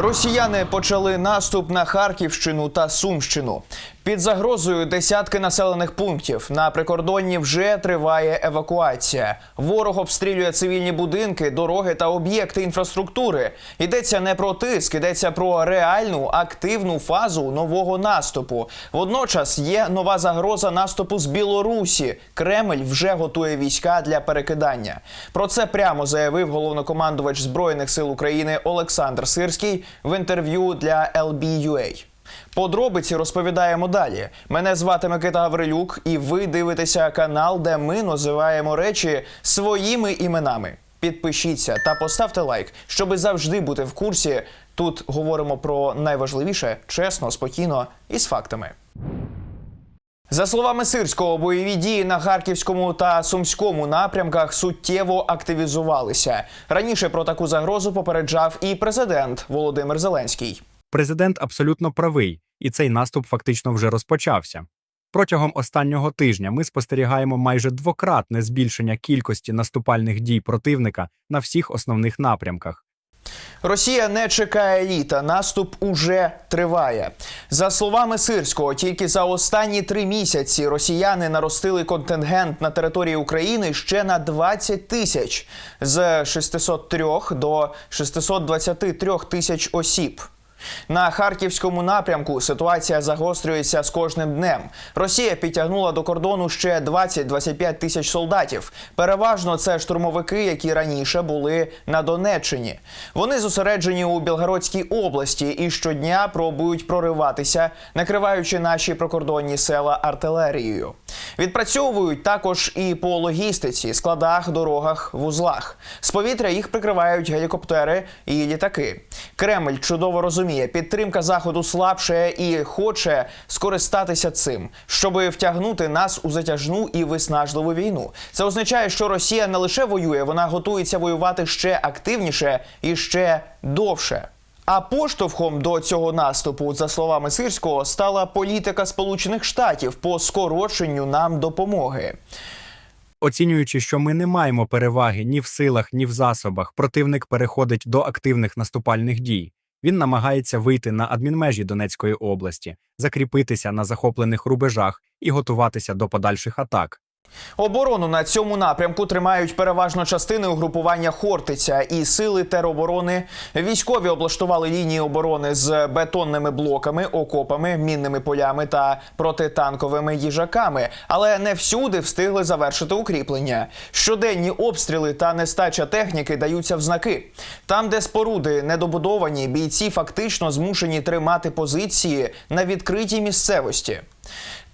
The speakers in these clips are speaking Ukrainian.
Росіяни почали наступ на Харківщину та Сумщину. Під загрозою десятки населених пунктів. На прикордонні вже триває евакуація. Ворог обстрілює цивільні будинки, дороги та об'єкти інфраструктури. Йдеться не про тиск, йдеться про реальну активну фазу нового наступу. Водночас є нова загроза наступу з Білорусі. Кремль вже готує війська для перекидання. Про це прямо заявив головнокомандувач збройних сил України Олександр Сирський в інтерв'ю для LBUA. Подробиці розповідаємо далі. Мене звати Микита Гаврилюк, і ви дивитеся канал, де ми називаємо речі своїми іменами. Підпишіться та поставте лайк, щоби завжди бути в курсі. Тут говоримо про найважливіше чесно, спокійно і з фактами. За словами Сирського, бойові дії на харківському та сумському напрямках суттєво активізувалися. Раніше про таку загрозу попереджав і президент Володимир Зеленський. Президент абсолютно правий, і цей наступ фактично вже розпочався. Протягом останнього тижня ми спостерігаємо майже двократне збільшення кількості наступальних дій противника на всіх основних напрямках. Росія не чекає літа. Наступ уже триває. За словами Сирського, тільки за останні три місяці росіяни наростили контингент на території України ще на 20 тисяч з 603 до 623 тисяч осіб. На харківському напрямку ситуація загострюється з кожним днем. Росія підтягнула до кордону ще 20-25 тисяч солдатів. Переважно це штурмовики, які раніше були на Донеччині. Вони зосереджені у Білгородській області і щодня пробують прориватися, накриваючи наші прикордонні села артилерією. Відпрацьовують також і по логістиці, складах, дорогах, вузлах. З повітря їх прикривають гелікоптери і літаки. Кремль чудово розуміє, підтримка заходу слабше і хоче скористатися цим, щоби втягнути нас у затяжну і виснажливу війну. Це означає, що Росія не лише воює, вона готується воювати ще активніше і ще довше. А поштовхом до цього наступу, за словами Сирського, стала політика Сполучених Штатів по скороченню нам допомоги. Оцінюючи, що ми не маємо переваги ні в силах, ні в засобах, противник переходить до активних наступальних дій. Він намагається вийти на адмінмежі Донецької області, закріпитися на захоплених рубежах і готуватися до подальших атак. Оборону на цьому напрямку тримають переважно частини угрупування Хортиця і сили тероборони. Військові облаштували лінії оборони з бетонними блоками, окопами, мінними полями та протитанковими їжаками, але не всюди встигли завершити укріплення. Щоденні обстріли та нестача техніки даються в знаки. Там, де споруди недобудовані, бійці фактично змушені тримати позиції на відкритій місцевості.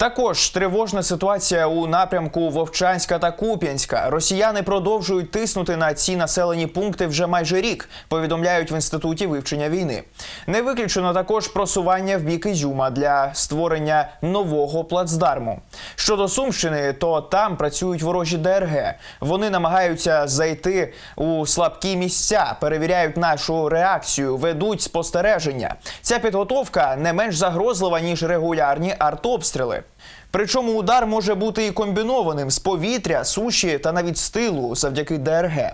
Також тривожна ситуація у напрямку Вовчанська та Куп'янська. Росіяни продовжують тиснути на ці населені пункти вже майже рік. Повідомляють в інституті вивчення війни. Не виключено також просування в бік Ізюма для створення нового плацдарму. Щодо Сумщини, то там працюють ворожі ДРГ. Вони намагаються зайти у слабкі місця, перевіряють нашу реакцію, ведуть спостереження. Ця підготовка не менш загрозлива ніж регулярні артобстріли. Причому удар може бути і комбінованим з повітря, суші та навіть з тилу завдяки ДРГ.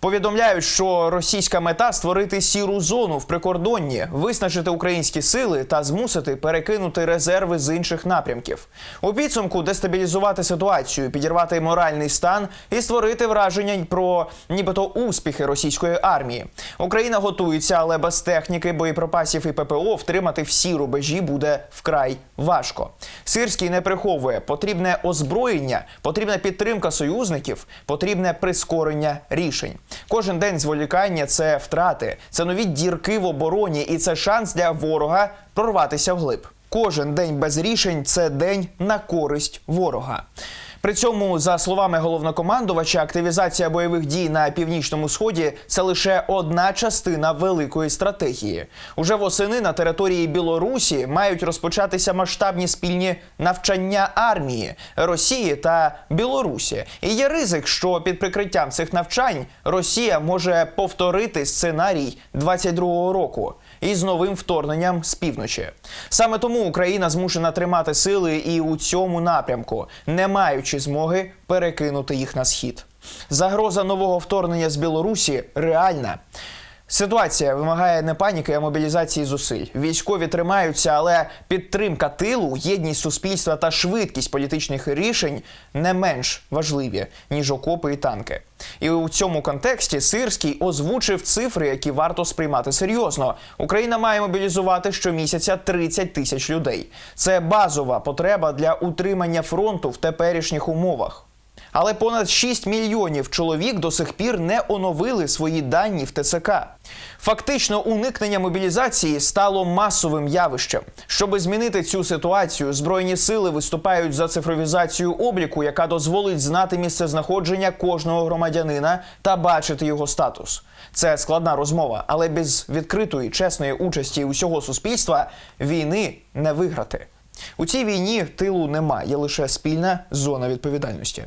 Повідомляють, що російська мета створити сіру зону в прикордонні, виснажити українські сили та змусити перекинути резерви з інших напрямків. У підсумку дестабілізувати ситуацію, підірвати моральний стан і створити враження про нібито успіхи російської армії. Україна готується, але без техніки, боєприпасів і ППО втримати всі рубежі буде вкрай важко. Сирський не приховує потрібне озброєння, потрібна підтримка союзників, потрібне прискорення рішень. Кожен день зволікання це втрати, це нові дірки в обороні, і це шанс для ворога прорватися вглиб. Кожен день без рішень це день на користь ворога. При цьому, за словами головнокомандувача, активізація бойових дій на північному сході це лише одна частина великої стратегії. Уже восени на території Білорусі мають розпочатися масштабні спільні навчання армії Росії та Білорусі. І є ризик, що під прикриттям цих навчань Росія може повторити сценарій 22-го року із новим вторгненням з півночі. Саме тому Україна змушена тримати сили і у цьому напрямку, не маючи змоги перекинути їх на схід. Загроза нового вторгнення з Білорусі реальна. Ситуація вимагає не паніки, а мобілізації зусиль. Військові тримаються, але підтримка тилу, єдність суспільства та швидкість політичних рішень не менш важливі ніж окопи і танки. І у цьому контексті Сирський озвучив цифри, які варто сприймати серйозно. Україна має мобілізувати щомісяця 30 тисяч людей. Це базова потреба для утримання фронту в теперішніх умовах. Але понад 6 мільйонів чоловік до сих пір не оновили свої дані в ТЦК. Фактично, уникнення мобілізації стало масовим явищем. Щоби змінити цю ситуацію, збройні сили виступають за цифровізацію обліку, яка дозволить знати місце знаходження кожного громадянина та бачити його статус. Це складна розмова, але без відкритої чесної участі усього суспільства війни не виграти. У цій війні тилу немає, є лише спільна зона відповідальності.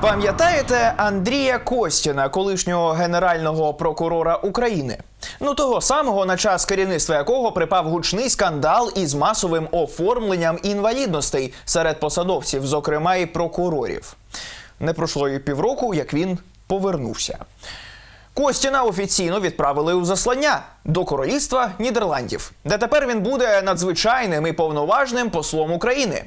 Пам'ятаєте Андрія Костіна, колишнього генерального прокурора України? Ну того самого, на час керівництва якого припав гучний скандал із масовим оформленням інвалідностей серед посадовців, зокрема і прокурорів. Не пройшло і півроку, як він повернувся. Костіна офіційно відправили у заслання до королівства Нідерландів, де тепер він буде надзвичайним і повноважним послом України.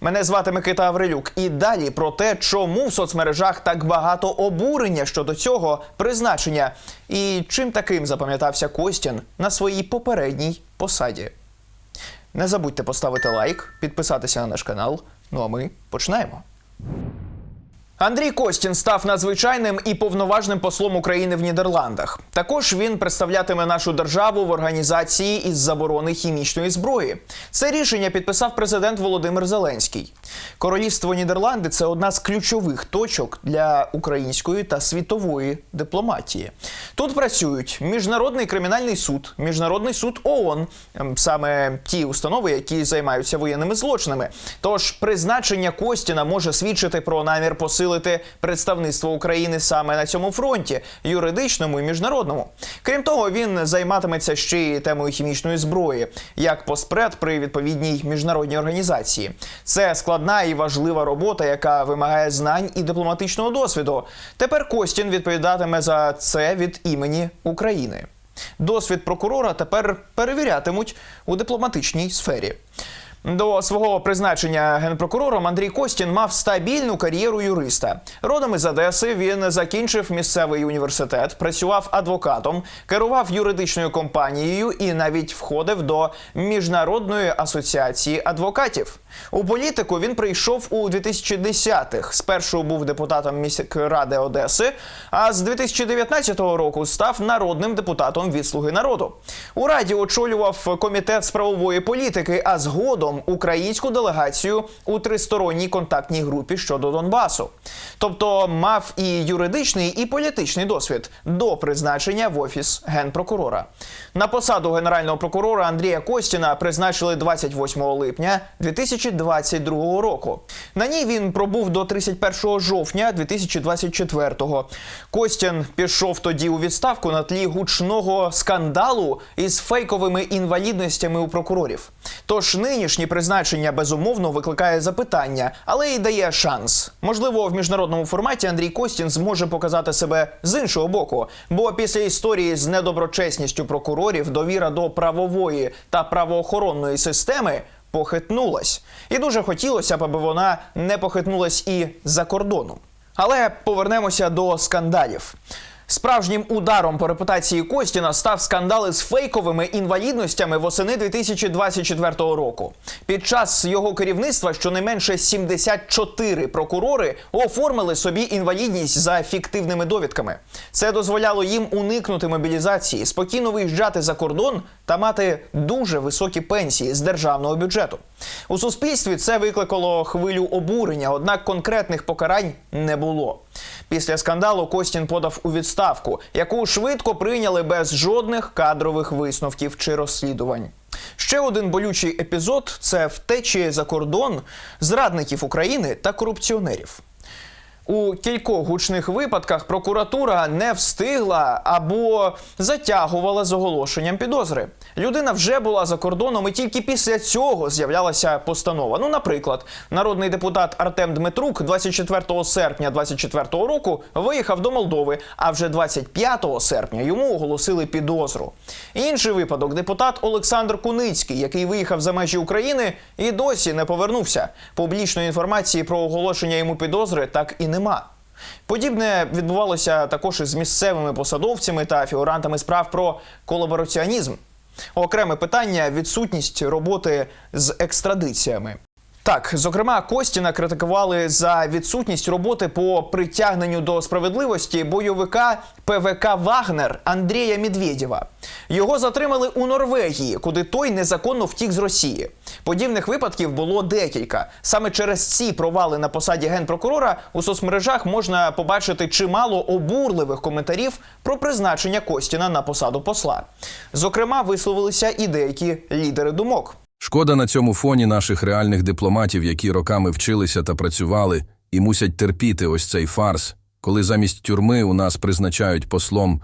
Мене звати Микита Аврилюк. І далі про те, чому в соцмережах так багато обурення щодо цього призначення, і чим таким запам'ятався Костін на своїй попередній посаді. Не забудьте поставити лайк, підписатися на наш канал. Ну а ми починаємо. Андрій Костін став надзвичайним і повноважним послом України в Нідерландах. Також він представлятиме нашу державу в організації із заборони хімічної зброї. Це рішення підписав президент Володимир Зеленський. Королівство Нідерланди це одна з ключових точок для української та світової дипломатії. Тут працюють міжнародний кримінальний суд, міжнародний суд ООН, ем, саме ті установи, які займаються воєнними злочинами. Тож призначення Костіна може свідчити про намір посилити представництво України саме на цьому фронті, юридичному і міжнародному. Крім того, він займатиметься ще й темою хімічної зброї, як поспред при відповідній міжнародній організації. Це складна і важлива робота, яка вимагає знань і дипломатичного досвіду. Тепер Костін відповідатиме за це від імені України. Досвід прокурора тепер перевірятимуть у дипломатичній сфері. До свого призначення генпрокурором Андрій Костін мав стабільну кар'єру юриста. Родом із Одеси він закінчив місцевий університет, працював адвокатом, керував юридичною компанією і навіть входив до міжнародної асоціації адвокатів. У політику він прийшов у 2010-х. Спершу був депутатом міськради Одеси, а з 2019 року став народним депутатом від Слуги народу. У раді очолював комітет з правової політики, а згодом українську делегацію у тристоронній контактній групі щодо Донбасу. Тобто мав і юридичний, і політичний досвід до призначення в офіс генпрокурора. На посаду генерального прокурора Андрія Костіна призначили 28 липня 2022 року. На ній він пробув до 31 жовтня 2024-го. Костян пішов тоді у відставку на тлі гучного скандалу із фейковими інвалідностями у прокурорів. Тож нинішнє призначення безумовно викликає запитання, але й дає шанс. Можливо, в міжнародному форматі Андрій Костін зможе показати себе з іншого боку, бо після історії з недоброчесністю прокурорів довіра до правової та правоохоронної системи похитнулась. І дуже хотілося б, аби вона не похитнулась і за кордоном. Але повернемося до скандалів. Справжнім ударом по репутації Костіна став скандал із фейковими інвалідностями восени 2024 року. Під час його керівництва щонайменше 74 прокурори оформили собі інвалідність за фіктивними довідками. Це дозволяло їм уникнути мобілізації, спокійно виїжджати за кордон та мати дуже високі пенсії з державного бюджету. У суспільстві це викликало хвилю обурення, однак конкретних покарань не було. Після скандалу Костін подав у відставку, яку швидко прийняли без жодних кадрових висновків чи розслідувань. Ще один болючий епізод це втечі за кордон зрадників України та корупціонерів. У кількох гучних випадках прокуратура не встигла або затягувала з оголошенням підозри. Людина вже була за кордоном, і тільки після цього з'являлася постанова. Ну, наприклад, народний депутат Артем Дмитрук 24 серпня 24 року виїхав до Молдови, а вже 25 серпня йому оголосили підозру. Інший випадок депутат Олександр Куницький, який виїхав за межі України і досі не повернувся. Публічної інформації про оголошення йому підозри так і нема. Подібне відбувалося також із місцевими посадовцями та фігурантами справ про колабораціонізм. Окреме питання відсутність роботи з екстрадиціями. Так, зокрема, Костіна критикували за відсутність роботи по притягненню до справедливості бойовика ПВК Вагнер Андрія Медведєва. Його затримали у Норвегії, куди той незаконно втік з Росії. Подібних випадків було декілька. Саме через ці провали на посаді генпрокурора у соцмережах можна побачити чимало обурливих коментарів про призначення Костіна на посаду посла. Зокрема, висловилися і деякі лідери думок. Шкода на цьому фоні наших реальних дипломатів, які роками вчилися та працювали, і мусять терпіти ось цей фарс, коли замість тюрми у нас призначають послом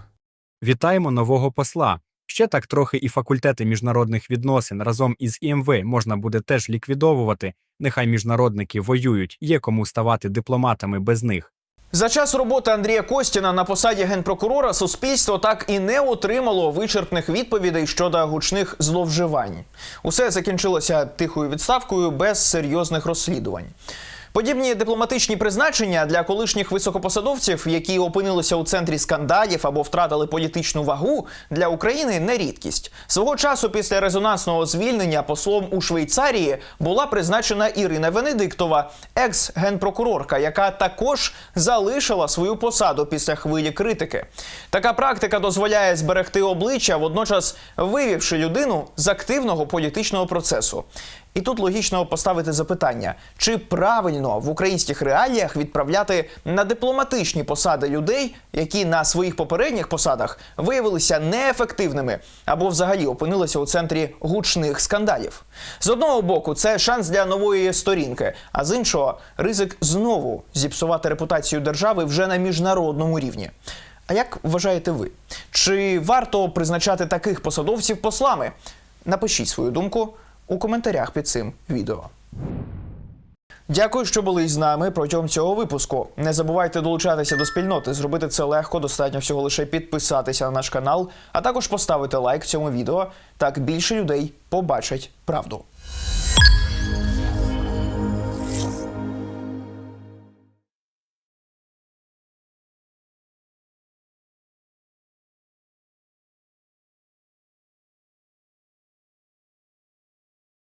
Вітаємо нового посла. Ще так трохи і факультети міжнародних відносин разом із ІМВ можна буде теж ліквідовувати. Нехай міжнародники воюють, є кому ставати дипломатами без них. За час роботи Андрія Костіна на посаді генпрокурора суспільство так і не отримало вичерпних відповідей щодо гучних зловживань. Усе закінчилося тихою відставкою без серйозних розслідувань. Подібні дипломатичні призначення для колишніх високопосадовців, які опинилися у центрі скандалів або втратили політичну вагу, для України не рідкість. Свого часу після резонансного звільнення послом у Швейцарії була призначена Ірина Венедиктова, екс-генпрокурорка, яка також залишила свою посаду після хвилі критики. Така практика дозволяє зберегти обличчя, водночас вивівши людину з активного політичного процесу. І тут логічно поставити запитання: чи правильно в українських реаліях відправляти на дипломатичні посади людей, які на своїх попередніх посадах виявилися неефективними або взагалі опинилися у центрі гучних скандалів? З одного боку, це шанс для нової сторінки, а з іншого ризик знову зіпсувати репутацію держави вже на міжнародному рівні. А як вважаєте ви? Чи варто призначати таких посадовців послами? Напишіть свою думку у коментарях під цим відео. Дякую, що були з нами протягом цього випуску. Не забувайте долучатися до спільноти. Зробити це легко, достатньо всього лише підписатися на наш канал, а також поставити лайк цьому відео. Так більше людей побачать правду.